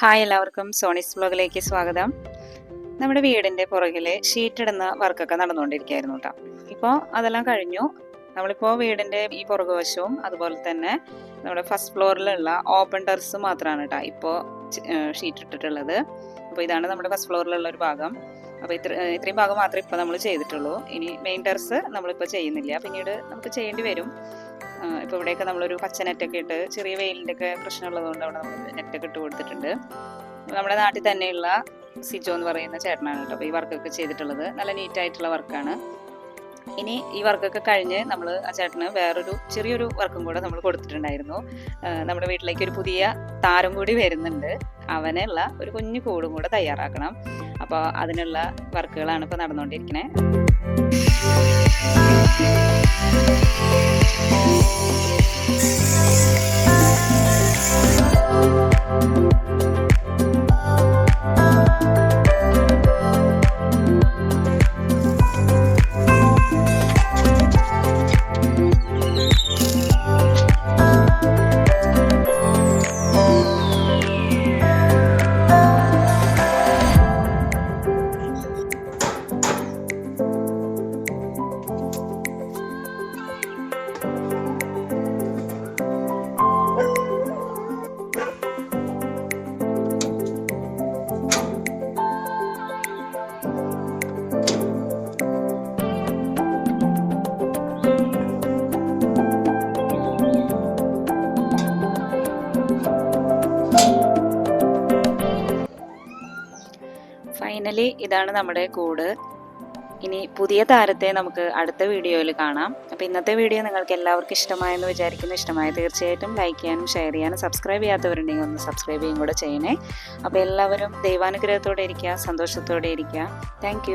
Hi എല്ലാവർക്കും സോണിസ് ബ്ലോഗിലേക്ക് സ്വാഗതം. നമ്മുടെ വീടിന്റെ പുറകിൽ ഷീറ്റിടുന്ന വർക്കൊക്കെ നടന്നുകൊണ്ടിരിക്കുകയായിരുന്നു കേട്ടോ. ഇപ്പോൾ അതെല്ലാം കഴിഞ്ഞു. നമ്മളിപ്പോൾ വീടിന്റെ ഈ പുറകുവശവും അതുപോലെ തന്നെ നമ്മുടെ ഫസ്റ്റ് ഫ്ലോറിലുള്ള ഓപ്പൺ ടെറസ് മാത്രമാണ് കേട്ടോ ഇപ്പോൾ ഷീറ്റ് ഇട്ടിട്ടുള്ളത് അപ്പോൾ ഇതാണ് നമ്മുടെ ഫസ്റ്റ് ഫ്ലോറിലുള്ള ഒരു ഭാഗം. അപ്പോൾ ഇത്ര ഇത്രയും ഭാഗം മാത്രമേ ഇപ്പോൾ നമ്മൾ ചെയ്തിട്ടുള്ളൂ. ഇനി മെയിൻ ടെറസ് നമ്മളിപ്പോൾ ചെയ്യുന്നില്ല. പിന്നീട് നമുക്ക് ചെയ്യേണ്ടി വരും. ഇപ്പോൾ ഇവിടെയൊക്കെ നമ്മളൊരു പച്ച നെറ്റൊക്കെ ഇട്ട് ചെറിയ വെയിലിന്റെ ഒക്കെ പ്രശ്നമുള്ളതുകൊണ്ട് അവിടെ നമ്മൾ നെറ്റൊക്കെ ഇട്ട് കൊടുത്തിട്ടുണ്ട്. നമ്മുടെ നാട്ടിൽ തന്നെയുള്ള സിജോ എന്ന് പറയുന്ന ചേട്ടനാണ് കേട്ടോ. ഈ വർക്കൊക്കെ ചെയ്തിട്ടുള്ളത്. നല്ല നീറ്റായിട്ടുള്ള വർക്കാണ് ഇനി ഈ വർക്കൊക്കെ കഴിഞ്ഞ് നമ്മൾ ആ ചേട്ടന് വേറൊരു ചെറിയൊരു വർക്കും കൂടെ നമ്മൾ കൊടുത്തിട്ടുണ്ടായിരുന്നു. നമ്മുടെ വീട്ടിലേക്ക് ഒരു പുതിയ താരം കൂടി വരുന്നുണ്ട്. അവനുള്ള ഒരു കുഞ്ഞു കൂടും കൂടെ തയ്യാറാക്കണം. അപ്പോൾ അതിനുള്ള വർക്കുകളാണ് ഇപ്പോൾ നടന്നുകൊണ്ടിരിക്കുന്നത് ഫൈനലി ഇതാണ് നമ്മുടെ കൂട്. ഇനി പുതിയ താരത്തെ നമുക്ക് അടുത്ത വീഡിയോയിൽ കാണാം. അപ്പോൾ ഇന്നത്തെ വീഡിയോ നിങ്ങൾക്ക് എല്ലാവർക്കും ഇഷ്ടമായെന്ന് വിചാരിക്കുന്നു. ഇഷ്ടമായ തീർച്ചയായിട്ടും ലൈക്ക് ചെയ്യാനും ഷെയർ ചെയ്യാനും സബ്സ്ക്രൈബ് ചെയ്യാത്തവരുണ്ടെങ്കിൽ ഒന്ന് സബ്സ്ക്രൈബ് ചെയ്യും കൂടെ ചെയ്യണേ. അപ്പോൾ എല്ലാവരും ദൈവാനുഗ്രഹത്തോടെ ഇരിക്കുക സന്തോഷത്തോടെ ഇരിക്കുക. താങ്ക്